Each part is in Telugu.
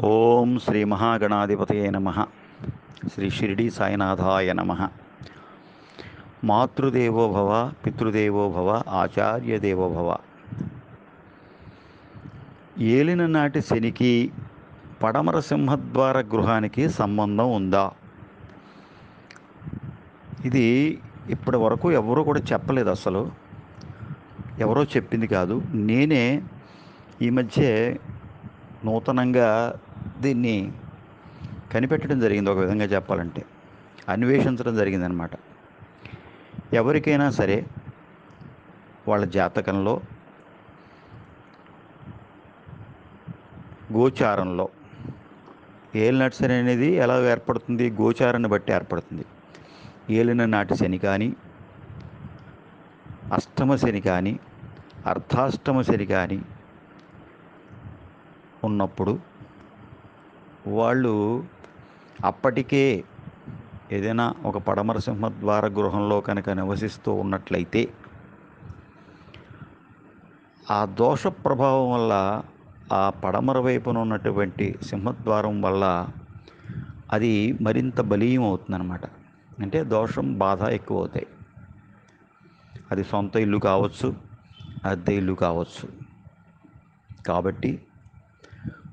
ఓం శ్రీ మహాగణాధిపతయ నమ. శ్రీ షిరిడి సాయినాథాయ నమ. మాతృదేవో భవ పితృదేవో భవ ఆచార్య దేవో భవ. ఏలిన నాటి శనికి పడమర సింహద్వార గృహానికి సంబంధం ఉందా? ఇది ఇప్పటి వరకు ఎవరూ కూడా చెప్పలేదు అసలు. ఎవరో చెప్పింది కాదు. నేనే ఈ మధ్య నూతనంగా దీన్ని కనిపెట్టడం జరిగింది. ఒక విధంగా చెప్పాలంటే అన్వేషించడం జరిగిందనమాట ఎవరికైనా సరే వాళ్ళ జాతకంలో గోచారంలో ఏలినాటి శని అనేది ఎలా ఏర్పడుతుంది? గోచారాన్ని బట్టి ఏర్పడుతుంది. ఏలిన నాటి శని కానీ అష్టమ శని కానీ అర్ధాష్టమ శని కానీ ఉన్నప్పుడు వాళ్ళు అప్పటికే ఏదైనా ఒక పడమర సింహద్వార గృహంలో కనుక నివసిస్తూ ఉన్నట్లయితే ఆ దోష ప్రభావం వల్ల ఆ పడమర వైపున ఉన్నటువంటి సింహద్వారం వల్ల అది మరింత బలీయం అవుతుందన్నమాట అంటే దోషం బాధ ఎక్కువ అవుతాయి అది సొంత ఇల్లు కావచ్చు అద్దె ఇల్లు కావచ్చు. కాబట్టి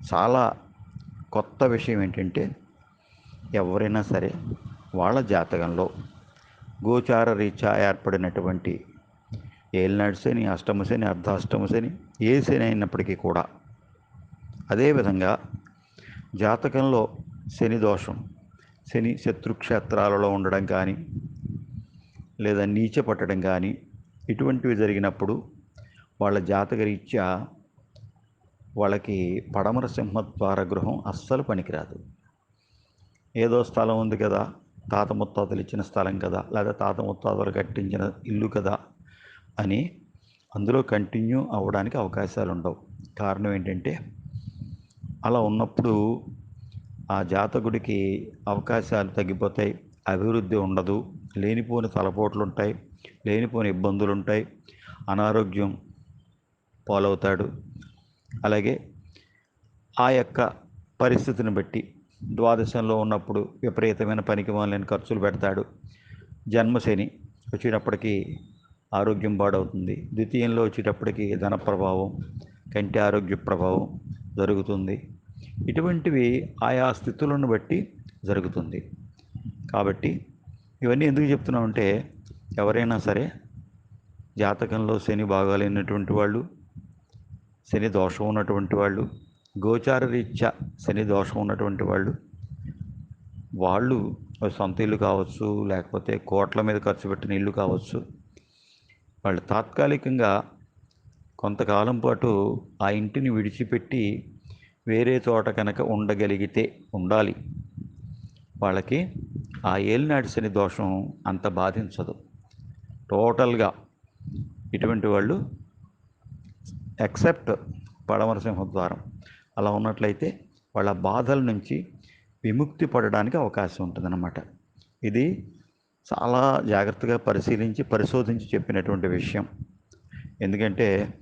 చాలా కొత్త విషయం ఏంటంటే ఎవరైనా సరే వాళ్ళ జాతకంలో గోచార రీత్యా ఏర్పడినటువంటి ఏలినాడు శని అష్టమ శని అర్ధాష్టమ శని ఏ శని అయినప్పటికీ కూడా అదేవిధంగా జాతకంలో శని దోషం శని శత్రుక్షేత్రాలలో ఉండడం కానీ లేదా నీచ పట్టడం కానీ ఇటువంటివి జరిగినప్పుడు వాళ్ళ జాతక రీత్యా వాళ్ళకి పడమర సింహద్వార గృహం అస్సలు పనికిరాదు. ఏదో స్థలం ఉంది కదా తాత ముత్తాతలు ఇచ్చిన స్థలం కదా లేదా తాత ముత్తాతలు కట్టించిన ఇల్లు కదా అని అందులో కంటిన్యూ అవ్వడానికి అవకాశాలు ఉండవు. కారణం ఏంటంటే అలా ఉన్నప్పుడు ఆ జాతకుడికి అవకాశాలు తగ్గిపోతాయి అభివృద్ధి ఉండదు లేనిపోని తలపోట్లు ఉంటాయి లేనిపోని ఇబ్బందులు ఉంటాయి అనారోగ్యం పాలవుతాడు అలాగే ఆ యొక్క పరిస్థితిని బట్టి ద్వాదశంలో ఉన్నప్పుడు విపరీతమైన పనికి మాలని ఖర్చులు పెడతాడు. జన్మశని వచ్చేటప్పటికీ ఆరోగ్యం పాడవుతుంది. ద్వితీయంలో వచ్చేటప్పటికి ధన ప్రభావం కంటి ఆరోగ్య ప్రభావం జరుగుతుంది. ఇటువంటివి ఆయా స్థితులను బట్టి జరుగుతుంది. కాబట్టి ఇవన్నీ ఎందుకు చెప్తున్నామంటే ఎవరైనా సరే జాతకంలో శని బాగాలేనటువంటి వాళ్ళు శని దోషం ఉన్నటువంటి వాళ్ళు గోచార రీత్యా శని దోషం ఉన్నటువంటి వాళ్ళు వాళ్ళు సొంత ఇల్లు కావచ్చు లేకపోతే కోట్ల మీద ఖర్చు పెట్టిన ఇల్లు కావచ్చు వాళ్ళు తాత్కాలికంగా కొంతకాలం పాటు ఆ ఇంటిని విడిచిపెట్టి వేరే చోట కనుక ఉండగలిగితే ఉండాలి. వాళ్ళకి ఆ ఏలినాటి శని దోషం అంత బాధించదు. టోటల్గా ఇటువంటి వాళ్ళు ఎక్సెప్ట్ పడమరసింహ ద్వారం అలా ఉన్నట్లయితే వాళ్ళ బాధల నుంచి విముక్తి పడడానికి అవకాశం ఉంటుందన్నమాట. ఇది చాలా జాగ్రత్తగా పరిశీలించి పరిశోధించి చెప్పినటువంటి విషయం. ఎందుకంటే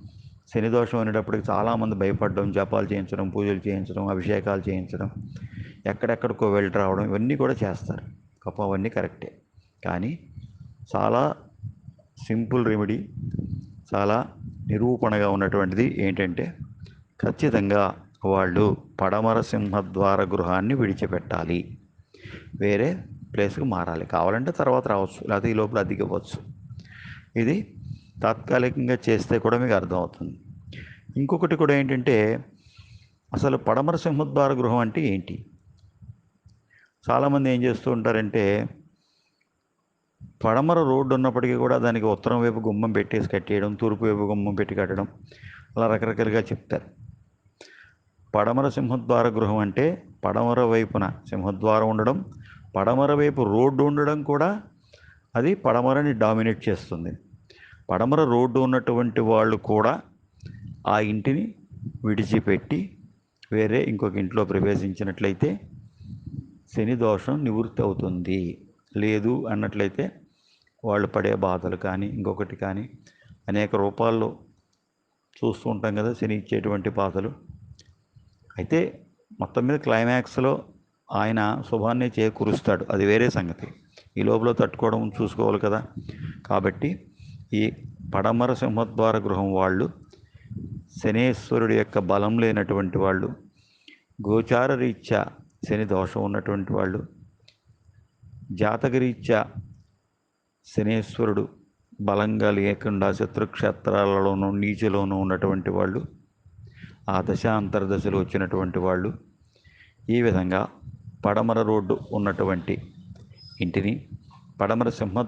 శని దోషం అనేటప్పటికి చాలామంది భయపడడం జపాలు చేయించడం పూజలు చేయించడం అభిషేకాలు చేయించడం ఎక్కడెక్కడికో వెళ్ళి రావడం ఇవన్నీ కూడా చేస్తారు. గొప్ప అవన్నీ కరెక్టే. కానీ చాలా సింపుల్ రెమెడీ చాలా నిరూపణగా ఉన్నటువంటిది ఏంటంటే ఖచ్చితంగా వాళ్ళు పడమర సింహద్వార గృహాన్ని విడిచిపెట్టాలి. వేరే ప్లేస్కి మారాలి. కావాలంటే తర్వాత రావచ్చు. లేకపోతే ఈ లోపల అద్దెకివ్వచ్చు. ఇది తాత్కాలికంగా చేస్తే కూడా మీకు అర్థమవుతుంది. ఇంకొకటి కూడా ఏంటంటే అసలు పడమర సింహద్వార గృహం అంటే ఏంటి? చాలామంది ఏం చేస్తూ ఉంటారంటే పడమర రోడ్డు ఉన్నప్పటికీ కూడా దానికి ఉత్తరం వైపు గుమ్మం పెట్టేసి కట్టేయడం తూర్పు వైపు గుమ్మం పెట్టి కట్టడం అలా రకరకాలుగా చెప్తారు. పడమర సింహద్వార గృహం అంటే పడమర వైపున సింహద్వారం ఉండడం పడమర వైపు రోడ్డు ఉండడం కూడా అది పడమరని డామినేట్ చేస్తుంది. పడమర రోడ్డు ఉన్నటువంటి వాళ్ళు కూడా ఆ ఇంటిని విడిచిపెట్టి వేరే ఇంకొక ఇంట్లో ప్రవేశించినట్లయితే శని దోషం నివృత్తి అవుతుంది. లేదు అన్నట్లయితే వాళ్ళు పడే బాధలు కానీ ఇంకొకటి కానీ అనేక రూపాల్లో చూస్తూ ఉంటాం కదా శని ఇచ్చేటువంటి బాధలు. అయితే మొత్తం మీద క్లైమాక్స్లో ఆయన శుభాన్ని చేకూరుస్తాడు. అది వేరే సంగతి. ఈ లోపల తట్టుకోవడం చూసుకోవాలి కదా. కాబట్టి ఈ పడమర సింహద్వార గృహం వాళ్ళు శనేశ్వరుడి యొక్క బలం లేనటువంటి వాళ్ళు గోచార రీత్యా శని దోషం ఉన్నటువంటి వాళ్ళు జాతక రీత్యా శనేశ్వరుడు బలంగా లేకుండా శత్రుక్షేత్రాలలోనూ నీచులోనూ ఉన్నటువంటి వాళ్ళు ఆ దశ అంతర్దశలు వచ్చినటువంటి వాళ్ళు ఈ విధంగా పడమర రోడ్డు ఉన్నటువంటి ఇంటిని పడమర సింహ